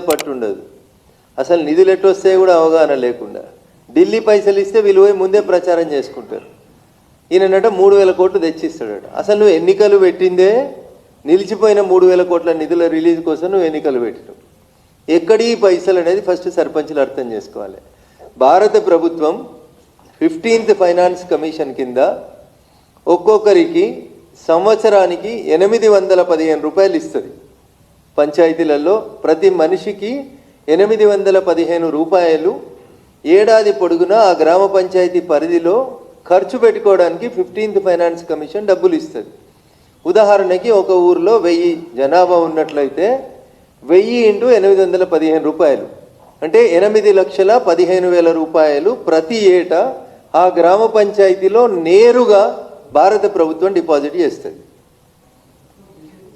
మీద అసలు నిధులు ఎట్టు వస్తాయో కూడా అవగాహన లేకుండా. ఢిల్లీ పైసలు ఇస్తే వీళ్ళు పోయి ముందే ప్రచారం చేసుకుంటారు. ఈయనట మూడు వేల కోట్లు తెచ్చిస్తాడట. అసలు నువ్వు ఎన్నికలు పెట్టిందే? నిలిచిపోయిన మూడు వేల కోట్ల నిధుల రిలీజ్ కోసం నువ్వు ఎన్నికలు పెట్టినావు. ఎక్కడి ఈ పైసలు అనేది ఫస్ట్ సర్పంచ్లు అర్థం చేసుకోవాలి. భారత ప్రభుత్వం ఫిఫ్టీన్త్ ఫైనాన్స్ కమిషన్ కింద ఒక్కొక్కరికి సంవత్సరానికి ఎనిమిది వందల పదిహేను రూపాయలు ఇస్తుంది. పంచాయతీలలో ప్రతి మనిషికి ఎనిమిది వందల పదిహేను రూపాయలు ఏడాది పొడుగునా ఆ గ్రామ పంచాయతీ పరిధిలో ఖర్చు పెట్టుకోవడానికి ఫిఫ్టీన్త్ ఫైనాన్స్ కమిషన్ డబ్బులు ఇస్తుంది. ఉదాహరణకి ఒక ఊరిలో వెయ్యి జనాభా ఉన్నట్లయితే వెయ్యి ఇంటూ ఎనిమిది వందల పదిహేను రూపాయలు. అంటే ఎనిమిది లక్షల పదిహేను వేల రూపాయలు ప్రతి ఏటా ఆ గ్రామ పంచాయతీలో నేరుగా భారత ప్రభుత్వం డిపాజిట్ చేస్తుంది.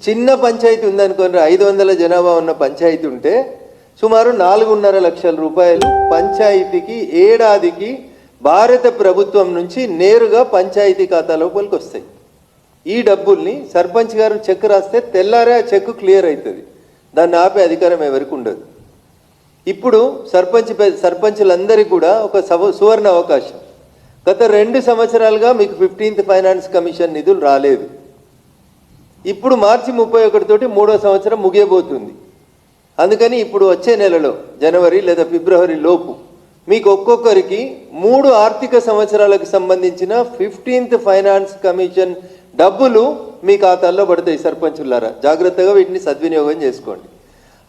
చిన్న పంచాయతీ ఉందనుకోండి ఐదు వందల జనాభా ఉన్న పంచాయతీ ఉంటే సుమారు నాలుగున్నర లక్షల రూపాయలు పంచాయతీకి ఏడాదికి భారత ప్రభుత్వం నుంచి నేరుగా పంచాయతీ ఖాతాలో లోపలికి వస్తాయి. ఈ డబ్బుల్ని సర్పంచ్ గారు చెక్ రాస్తే తెల్లారే ఆ చెక్ క్లియర్ అవుతుంది దాన్ని ఆపే అధికారం ఎవరికి ఉండదు. ఇప్పుడు సర్పంచ్ సర్పంచులందరికీ కూడా ఒక సవ సువర్ణ అవకాశం. గత రెండు సంవత్సరాలుగా మీకు ఫిఫ్టీన్త్ ఫైనాన్స్ కమిషన్ నిధులు రాలేదు. ఇప్పుడు మార్చి ముప్పై ఒకటితోటి మూడో సంవత్సరం ముగియబోతుంది. అందుకని ఇప్పుడు వచ్చే నెలలో జనవరి లేదా ఫిబ్రవరి లోపు మీకు ఒక్కొక్కరికి మూడు ఆర్థిక సంవత్సరాలకు సంబంధించిన ఫిఫ్టీన్త్ ఫైనాన్స్ కమిషన్ డబ్బులు మీ ఖాతాల్లో పడతాయి సర్పంచులారా. జాగ్రత్తగా వీటిని సద్వినియోగం చేసుకోండి.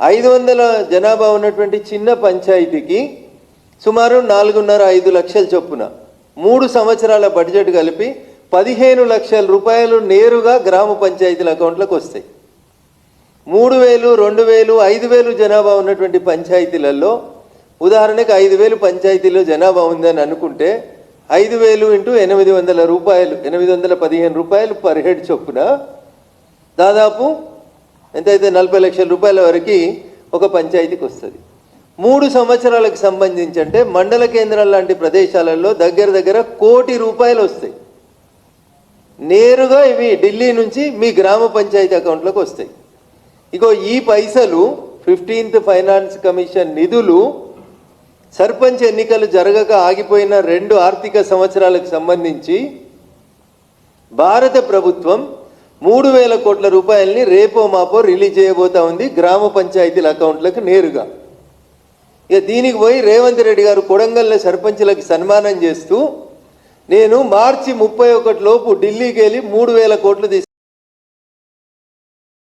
ఐదు వందల జనాభా ఉన్నటువంటి చిన్న పంచాయతీకి సుమారు నాలుగున్నర ఐదు లక్షల చొప్పున మూడు సంవత్సరాల బడ్జెట్ కలిపి పదిహేను లక్షల రూపాయలు నేరుగా గ్రామ పంచాయతీల అకౌంట్లకు వస్తాయి. మూడు వేలు రెండు వేలు ఐదు వేలు జనాభా ఉన్నటువంటి పంచాయతీలలో ఉదాహరణకు ఐదు వేలు పంచాయతీలో జనాభా ఉందని అనుకుంటే ఐదు వేలు ఇంటూ ఎనిమిది వందల రూపాయలు ఎనిమిది వందల పదిహేను రూపాయలు పర్ హెడ్ చొప్పున దాదాపు ఎంతైతే నలభై లక్షల రూపాయల వరకు ఒక పంచాయతీకి వస్తుంది. మూడు సంవత్సరాలకు సంబంధించి అంటే మండల కేంద్రాలు లాంటి ప్రదేశాలలో దగ్గర దగ్గర కోటి రూపాయలు వస్తాయి. నేరుగా ఇవి ఢిల్లీ నుంచి మీ గ్రామ పంచాయతీ అకౌంట్లోకి వస్తాయి. ఇగో ఈ పైసలు ఫిఫ్టీన్త్ ఫైనాన్స్ కమిషన్ నిధులు సర్పంచ్ ఎన్నికలు జరగక ఆగిపోయిన రెండు ఆర్థిక సంవత్సరాలకు సంబంధించి భారత ప్రభుత్వం మూడు వేల కోట్ల రూపాయలని రేపో మాపో రిలీజ్ చేయబోతా ఉంది గ్రామ పంచాయతీల అకౌంట్లకు నేరుగా. ఇక దీనికి పోయి రేవంత్ రెడ్డి గారు కొడంగల్లో సర్పంచ్లకు సన్మానం చేస్తూ నేను మార్చి ముప్పై ఒకటి లోపు ఢిల్లీకి వెళ్ళి మూడు వేల కోట్లు తీసుకు